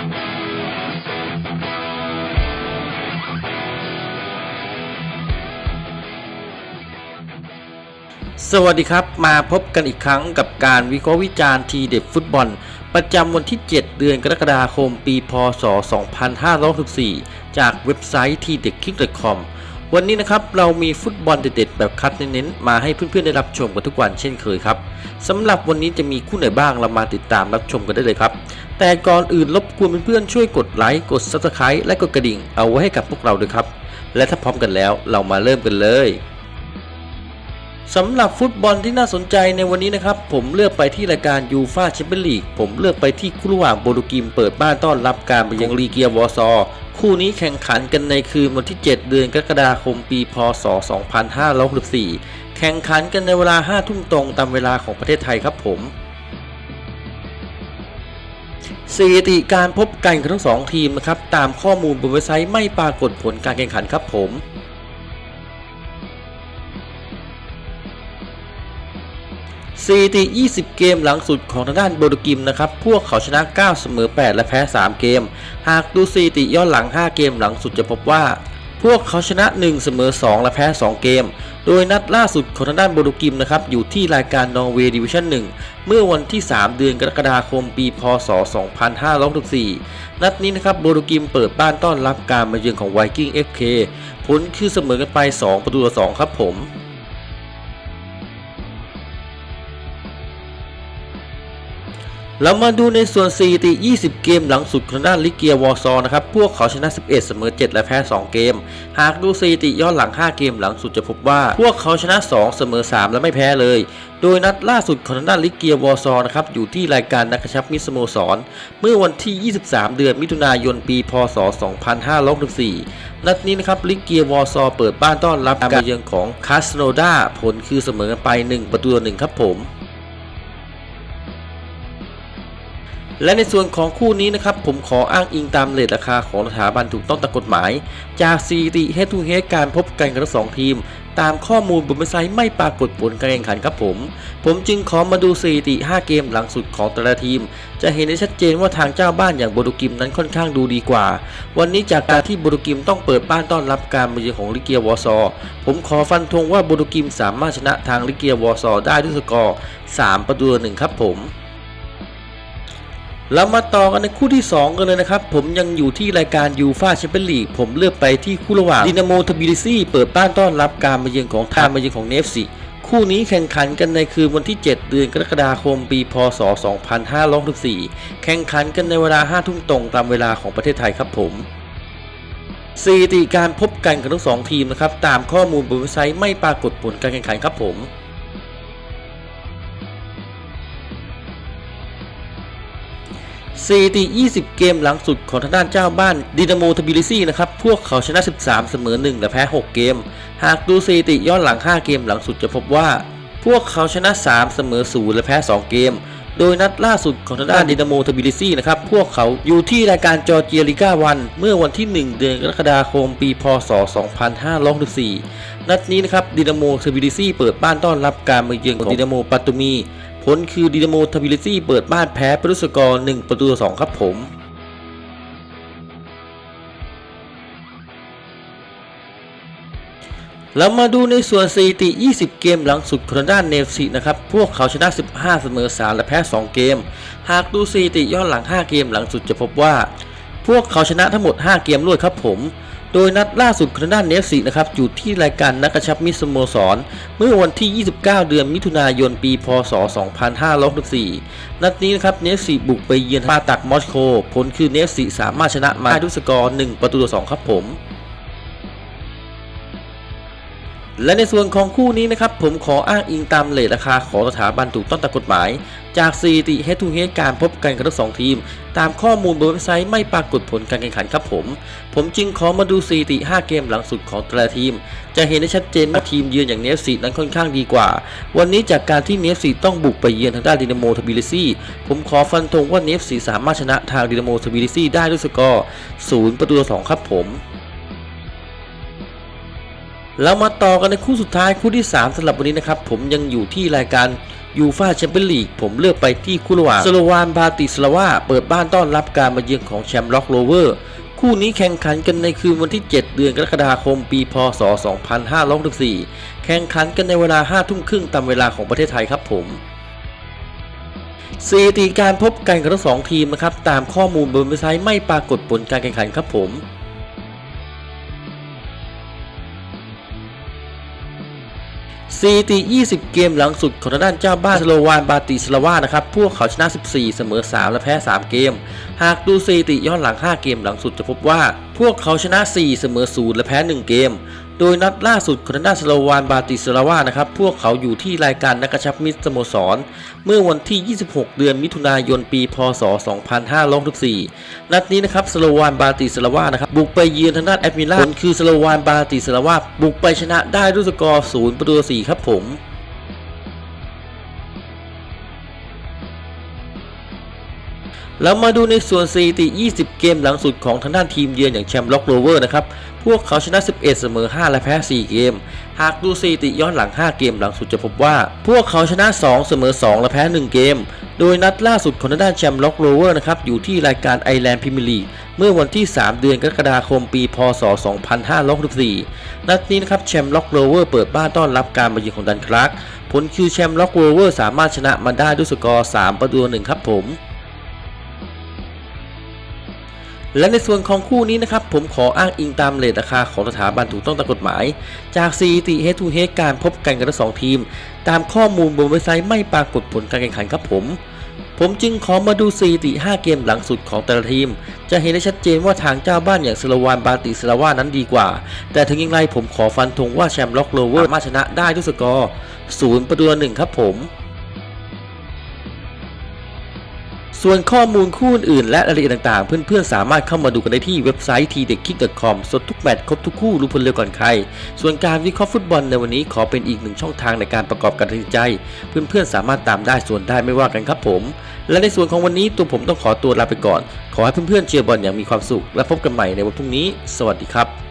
สวัสดีครับ มาพบกันอีกครั้งกับการวิเคราะห์วิจารณ์ทีเด็ดฟุตบอล ประจำวันที่ 7 เดือนกรกฎาคมปี พศ 2564 จากเว็บไซต์ทีเด็ดคลิก .com วันนี้นะครับเรามีฟุตบอลเด็ดๆแบบคัดเน้นๆมาให้เพื่อนๆได้รับชมกันทุกวันเช่นเคยครับสำหรับวันนี้จะมีคู่ไหนบ้างเรามาติดตามรับชมกันได้เลยครับ แต่ก่อนอื่นรบกวนเพื่อนๆช่วยกดไลค์กดซับสไคร b e และกดกระดิ่งเอาไว้ให้กับพวกเราด้วยครับ และถ้าพร้อมกันแล้วเรามาเริ่มกันเลย สำหรับฟุตบอลที่น่าสนใจในวันนี้นะครับ ผมเลือกไปที่รายการยูฟาแชมเปี้ยนลีกผมเลือกไปที่คู่ระหว่างโบลูกิมเปิดบ้านต้อนรับการไปยังลีเกียวอร์ซอคู่นี้แข่งขันกันในคืนวันที่ 7 เดือนกรกฎาคมปีพศ 2564 แข่งขันกันในเวลา 5 ทุ่มตรงตามเวลาของประเทศไทยครับผมสถิติการพบกันของทั้งสองทีมนะครับตามข้อมูลบนเว็บไซต์ไม่ปรากฏผลการแข่งขันครับผม สถิติ20 เกมหลังสุดของทางด้านโบโดกิมนะครับ พวกเขาชนะ 9 เสมอ 8 และแพ้ 3 เกม หากดูสถิติย้อนหลัง 5 เกมหลังสุดจะพบว่า พวกเขาชนะ 1 เสมอ 2 และแพ้ 2 เกม โดยนัดล่าสุดของทางด้านโบโดกิมนะครับ อยู่ที่รายการนอร์เวย์ดิวิชั่น 1 เมื่อวันที่ 3 เดือนกรกฎาคม ปีพศ 2564 นัดนี้นะครับโบโดกิมเปิดบ้านต้อนรับการมาเยือนของไวกิ้ง FK ผลคือเสมอกันไป 2 ประตูต่อ 2 ครับผม เรามาดูในส่วนสถิติ 20 เกมหลังสุดของด้านลิเกียวอร์ซอนะครับ พวกเขาชนะ 11 เสมอ 7 และแพ้ 2 เกม หากดูสถิติย้อนหลัง 5 เกมหลังสุดจะพบว่า พวกเขาชนะ 2 เสมอ 3 และไม่แพ้เลย โดยนัดล่าสุดของด้านลิเกียวอร์ซอนะครับ อยู่ที่รายการนักชับมิสโมสร เมื่อวันที่ 23 เดือนมิถุนายน ปี พศ 2564 นัดนี้นะครับลิเกียวอร์ซอเปิดบ้านต้อนรับการมาเยือนของคาสโนดาผลคือเสมอกันไป 1 ประตูต่อ1ครับผม และในส่วนของคู่นี้นะครับผมขออ้างอิงตามเลทราคาของสถาบันถูกต้องตามกฎหมาย จากสถิติเฮทูเฮการพบกันของทั้งสองทีม ตามข้อมูลบนเว็บไซต์ไม่ปรากฏผลการแข่งขันครับผม ผมจึงขอมาดูสถิติ 5 เกมหลังสุดของแต่ละทีม จะเห็นได้ชัดเจนว่าทางเจ้าบ้านอย่างโบดูกิมนั้นค่อนข้างดูดีกว่า วันนี้จากการที่โบดูกิมต้องเปิดบ้านต้อนรับการมาเยือนของลิเกียวอร์ซอ ผมขอฟันธงว่าโบดูกิมสามารถชนะทางลิเกียวอร์ซอได้ด้วยสกอร์ 3 ประตูต่อหนึ่งครับผม เรามาต่อกันในคู่ที่ 2 กันเลยนะครับ ผมยังอยู่ที่รายการยูฟาแชมเปี้ยนลีกผมเลือกไปที่คู่ระหว่างดินาโมทบิลิซีเปิดบ้านต้อนรับการมาเยือนของทางมาเยือนของเนฟซิคู่นี้แข่งขันกันในคืนวันที่ 7 เดือนกรกฎาคมปีพศ 2564 แข่งขันกันในเวลา 5 ทุ่มตรงตามเวลาของประเทศไทยครับผมสถิติการพบกันของทั้งสองทีมนะครับตามข้อมูลบนเว็บไซต์ไม่ปรากฏผลการแข่งขันครับผม สถิติ 20 เกมหลังสุดของทางด้านเจ้าบ้านดินาโมทบิลิซีนะครับ พวกเขาชนะ 13 เสมอ 1 และแพ้ 6 เกม หากดูสถิติย้อนหลัง 5 เกมหลังสุดจะพบว่า พวกเขาชนะ 3 เสมอ 0 และแพ้ 2 เกม โดยนัดล่าสุดของทางด้านดินาโมทบิลิซีนะครับ พวกเขาอยู่ที่รายการจอร์เจียลิก้าวัน เมื่อวันที่ 1 เดือนกรกฎาคมปี พศ 2564 นัดนี้นะครับดินาโมทบิลิซีเปิดบ้านต้อนรับการมาเยือนของดินาโมปัตตุมี ผลคือดินาโมทบิลิซี่เปิดบ้านแพ้ปด้วยสกอร์ 1 ประตูต่อ2ครับผมแล้วมาดูในส่วนสถิติ 20 เกมหลังสุดของด้านเนฟซีนะครับ พวกเขาชนะ 15 เสมอ 3 และแพ้ 2 เกม หากดูสถิติย้อนหลัง 5 เกมหลังสุดจะพบว่า พวกเขาชนะทั้งหมด 5 เกมรวดครับผม โดยนัดล่าสุดของทาดาเนฟซีนะครับอยู่ที่รายการนักกระชับมิสโมสร เมื่อวันที่ 29 เดือนมิถุนายนปี พศ 2564 นัดนี้นะครับเนฟซีบุกไปเยือนปาตักมอสโกผลคือเนฟซีสามารถชนะมาได้ด้วยสกอร์ 1 ประตูต่อ2ครับผม และในส่วนของคู่นี้นะครับผมขออ้างอิงตามเลทราคาของสถาบันถูกต้องตามกฎหมาย จากสถิติ Head to h e a การพบกันกับทั้งสองทีม ตามข้อมูลบนเว็บไซต์ไม่ปรากฏผลการแข่งขันครับผม ผมจึงขอมาดูสถิติ 5 เกมหลังสุดของแต่ละทีม จะเห็นได้ชัดเจนว่าทีมเยือนอย่างเนฟซีนั้นค่อนข้างดีกว่า วันนี้จากการที่เนฟซีต้องบุกไปเยือนทางด้านดินาโมทบิลิซีผมขอฟันธงว่าเนฟซีสามารถชนะทางดินาโมทบิลิซีได้ด้วยสกอร์ 0 ประตูต่อ2ครับผม เรามาต่อกันในคู่สุดท้ายคู่ที่ 3สำหรับวันนี้นะครับ ผมยังอยู่ที่รายการยูฟาแชมเปี้ยนลีกผมเลือกไปที่คู่ระหว่างสโลวานบาติสลาวาเปิดบ้านต้อนรับการมาเยือนของแชมป์ล็อกโรเวอร์ คู่นี้แข่งขันกันในคืนวันที่ 7 เดือนกรกฎาคมปีพศ 2564 แข่งขันกันในเวลา 5 ทุ่มครึ่งตามเวลาของประเทศไทยครับผมสถิติการพบกันของทั้งสองทีมนะครับตามข้อมูลบนเว็บไซต์ไม่ปรากฏผลการแข่งขันครับผม สถิติ 20 เกมหลังสุดของทางด้านเจ้าบ้านสโลวานบาติสลาวานะครับ พวกเขาชนะ 14 เสมอ 3 และแพ้ 3 เกม หากดูสถิติย้อนหลัง 5 เกมหลังสุดจะพบว่า พวกเขาชนะ 4 เสมอ 0 และแพ้ 1 เกม โดยนัดล่าสุดของทางด้านสโลวานบาติสลาวานะครับ พวกเขาอยู่ที่รายการนักกระชับมิตรสโมสร เมื่อวันที่ 26 เดือนมิถุนายนปี พศ 2564 นัดนี้นะครับสโลวานบาติสลาวานะครับบุกไปเยือนทางด้านแอดมิลาผลคือสโลวานบาติสลาวาบุกไปชนะได้ด้วยสกอร์ 0 ประตู 4 ครับผม เรามาดูในส่วนสถิติ 20 เกมหลังสุดของทางด้านทีมเยือนอย่างแชมป์ล็อกโรเวอร์นะครับ พวกเขาชนะ 11 เสมอ 5 และแพ้ 4 เกม หากดูสถิติย้อนหลัง 5 เกมหลังสุดจะพบว่า พวกเขาชนะ 2 เสมอ 2 และแพ้ 1 เกม โดยนัดล่าสุดของทางด้านแชมป์ล็อกโรเวอร์นะครับ อยู่ที่รายการไอแลนด์พรีเมียร์ลีกเมื่อวันที่ 3 เดือนกรกฎาคมปี พศ 2564 นัดนี้นะครับแชมป์ล็อกโรเวอร์เปิดบ้านต้อนรับการมาเยือนของดันคลาร์กผลคือแชมป์ล็อกโรเวอร์สามารถชนะมาได้ด้วยสกอร์ 3 ประตูต่อ1ครับผม และในส่วนของคู่นี้นะครับผมขออ้างอิงตามเลทราคาของสถาบันถูกต้องตามกฎหมาย จากสถิติ Head to Head การพบกันกันทั้งสองทีม ตามข้อมูลบนเว็บไซต์ไม่ปรากฏผลการแข่งขันครับผม ผมจึงขอมาดูสถิติ 5 เกมหลังสุดของแต่ละทีม จะเห็นได้ชัดเจนว่าทางเจ้าบ้านอย่างสโลวานบาติสลาวานั้นดีกว่า แต่ถึงอย่างไรผมขอฟันธงว่าแชมป์ล็อกโรเวอร์สามารถชนะได้ด้วยสกอร์0ประตูต่อ1ครับผม ส่วนข้อมูลคู่อื่นและรายละเอียดต่างๆ เพื่อนๆ สามารถเข้ามาดูกันได้ที่เว็บไซต์ tdekkick.com สดทุกแมตช์ครบทุกคู่รู้ผลเร็วก่อนใคร ส่วนการวิเคราะห์ฟุตบอลในวันนี้ขอเป็นอีกหนึ่งช่องทางในการประกอบการตัดสินใจ เพื่อนๆ สามารถตามได้ส่วนได้ไม่ว่ากันครับผม และในส่วนของวันนี้ตัวผมต้องขอตัวลาไปก่อน ขอให้เพื่อนๆเชียร์บอลอย่างมีความสุข และพบกันใหม่ในวันพรุ่งนี้ สวัสดีครับ